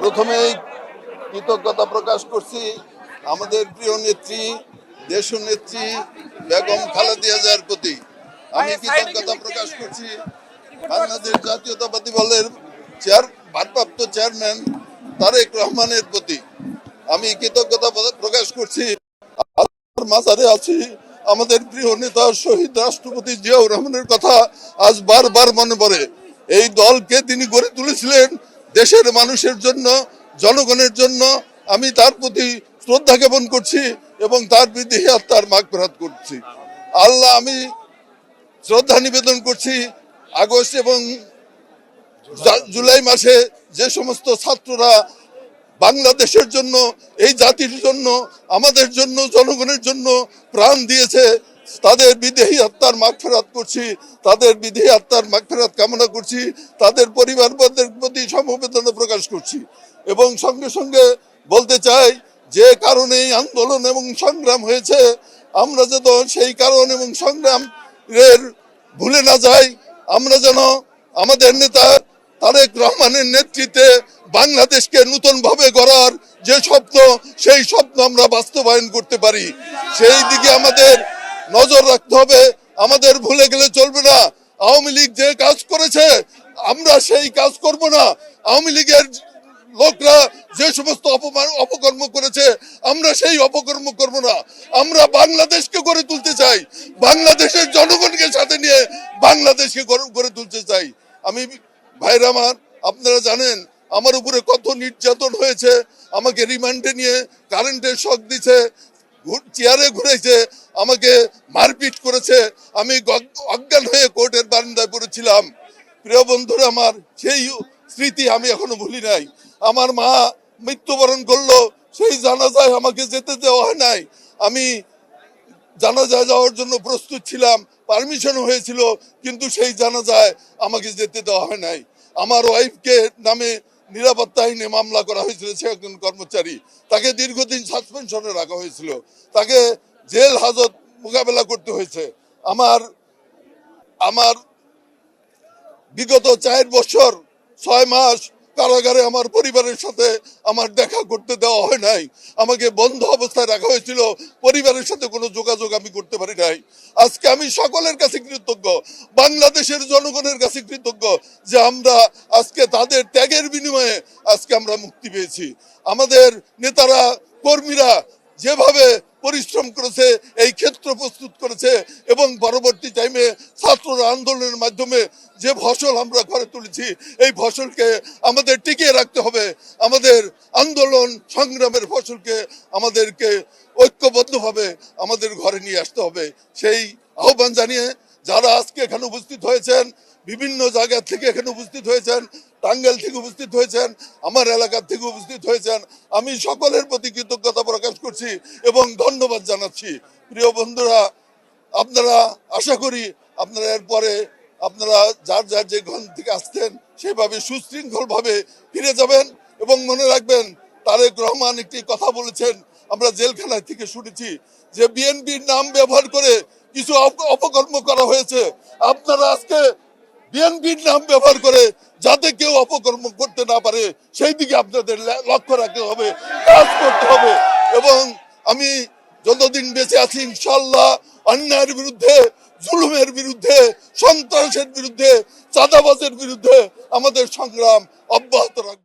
প্রথমেই কৃতজ্ঞতা প্রকাশ করছি আমাদের প্রিয় নেত্রী দেশ নেত্রী বেগম খালেদা জিয়ার প্রতি। আমি কৃতজ্ঞতা প্রকাশ করছি বাংলাদেশ জাতীয়তাবাদী দলের চেয়ার, ভারপ্রাপ্ত চেয়ারম্যান তারেক রহমানের প্রতি। আমি কৃতজ্ঞতা প্রকাশ করছি। আল্লাহর মাজারে আছি। আমাদের প্রিয় নেতা শহীদ রাষ্ট্রপতি জিয়াউর রহমানের কথা আজ বারবার মনে পড়ে। এই দলকে তিনি গড়ে তুলেছিলেন দেশের মানুষের জন্য, জনগণের জন্য। আমি তার প্রতি শ্রদ্ধা জ্ঞাপন করছি এবং তার বিধি আত্মার মাগ প্রার্থ করছি। আল্লাহ, আমি শ্রদ্ধা নিবেদন করছি আগস্ট এবং জুলাই মাসে যে সমস্ত ছাত্ররা বাংলাদেশের জন্য, এই জাতির জন্য, আমাদের জন্য, জনগণের জন্য প্রাণ দিয়েছে। তাদের বিদেহী আত্মার মাগফেরাত করছি, তাদের বিদেহী আত্মার মাগফেরাত কামনা করছি, তাদের পরিবারবর্গের প্রতি সমবেদনা প্রকাশ করছি। এবং সঙ্গে সঙ্গে বলতে চাই, যে কারণে এই আন্দোলন এবং সংগ্রাম হয়েছে, আমরা যেন সেই কারণ এবং সংগ্রাম এর ভুলে না যাই, আমরা যেন আমাদের নেতা তারেক রহমানের নেতৃত্বে বাংলাদেশকে নতুন ভাবে গড়ার যে স্বপ্ন, সেই স্বপ্ন আমরা বাস্তবায়ন করতে পারি। সেই দিকে আমাদের নজর রাখতে হবে। আমাদের ভুলে গেলে চলবে না। আওয়ামী লীগ যে কাজ করেছে, আমরা সেই কাজ করব না। আওয়ামী লীগের লোকরা যে সমস্ত অপমান, অপকর্ম করেছে, আমরা সেই অপকর্ম করব না। আমরা বাংলাদেশকে গড়ে তুলতে চাই। বাংলাদেশের জনগণকে সাথে নিয়ে বাংলাদেশকে গড়ে তুলতে চাই। আমি ভাইরা আমার, আপনারা জানেন, আমার উপরে কত নির্যাতন হয়েছে, আমাকে রিমান্ডে নিয়ে কারেন্টের শক দিছে চেয়ারে ঘুরেছে, আমাকে মারপিট করেছে, আমি অজ্ঞান হয়ে কোর্টের বারান্দায় পড়েছিলাম। প্রিয় বন্ধুরা আমার, সেই স্মৃতি আমি এখনও ভুলি নাই। আমার মা মৃত্যুবরণ করল, সেই জানাজায় আমাকে যেতে দেওয়া হয় নাই। আমি জানাজায় যাওয়ার জন্য প্রস্তুত ছিলাম পারমিশন হয়েছিল, কিন্তু সেই জানাজায় আমাকে যেতে দেওয়া হয় নাই। আমার ওয়াইফকে নামে নিরাপত্তা আইনে মামলা করা হয়েছিল, সে একজন কর্মচারী। তাকে দীর্ঘদিন সাসপেনশনে রাখা হয়েছিল। তাকে জেল হাজত মোকাবেলা করতে হয়েছে। আমার আমার বিগত চার বছর, ছয় মাস কারাগারে আমার পরিবারের সাথে আমার দেখা করতে দেওয়া হয় নাই। আমাকে বন্ধ অবস্থায় রাখা হয়েছিল। পরিবারের সাথে কোনো যোগাযোগ আমি করতে পারি নাই। আজকে আমি সকলের কাছে কৃতজ্ঞ। বাংলাদেশের জনগণের কাছে কৃতজ্ঞ যে আমরা আজকে তাদের ত্যাগের বিনিময়ে আজকে আমরা মুক্তি পেয়েছি। আমাদের নেতারা, কর্মীরা যেভাবে পরিশ্রম করেছে, এই ক্ষেত্র প্রস্তুত করেছে এবং পরবর্তী টাইমে ছাত্ররা আন্দোলনের মাধ্যমে যে ফসল আমরা ঘরে তুলেছি, এই ফসলকে আমাদের টিকিয়ে রাখতে হবে। আমাদের আন্দোলন সংগ্রামের ফসলকে আমাদেরকে ঐক্যবদ্ধভাবে আমাদের ঘরে নিয়ে আসতে হবে। সেই আহ্বান জানিয়ে যারা আজকে এখানে উপস্থিত হয়েছেন, বিভিন্ন জায়গা থেকে এখানে উপস্থিত হয়েছেন টাঙ্গাইল থেকে উপস্থিত হয়েছেন, আমার এলাকার থেকে উপস্থিত হয়েছেন। আমি সকলের প্রতি কৃতজ্ঞতা প্রকাশ করছি এবং ধন্যবাদ জানাচ্ছি। প্রিয় বন্ধুরা, আপনারা আশা করি আপনারা এরপরে আপনারা যার যার যে ঘন থেকে আসতেন সেভাবে সুশৃঙ্খলভাবে ফিরে যাবেন এবং মনে রাখবেন, তারেক রহমান একটি কথা বলেছেন, আমরা জেলখানায় থেকে শুনেছি যে, বিএনপির নাম ব্যবহার করে কিছু অপকর্ম করা হয়েছে। আপনারা আজকে বিএনপির নাম ব্যবহার করে যাতে কেউ অপকর্ম করতে না পারে, সেই দিকে আপনাদের লক্ষ্য রাখতে হবে, কাজ করতে হবে। এবং আমি যতদিন বেঁচে আছি ইনশাল্লাহ অন্যায়ের বিরুদ্ধে, জুলুমের বিরুদ্ধে, সন্ত্রাসের বিরুদ্ধে, চাঁদাবাজের বিরুদ্ধে আমাদের সংগ্রাম অব্যাহত রাখব।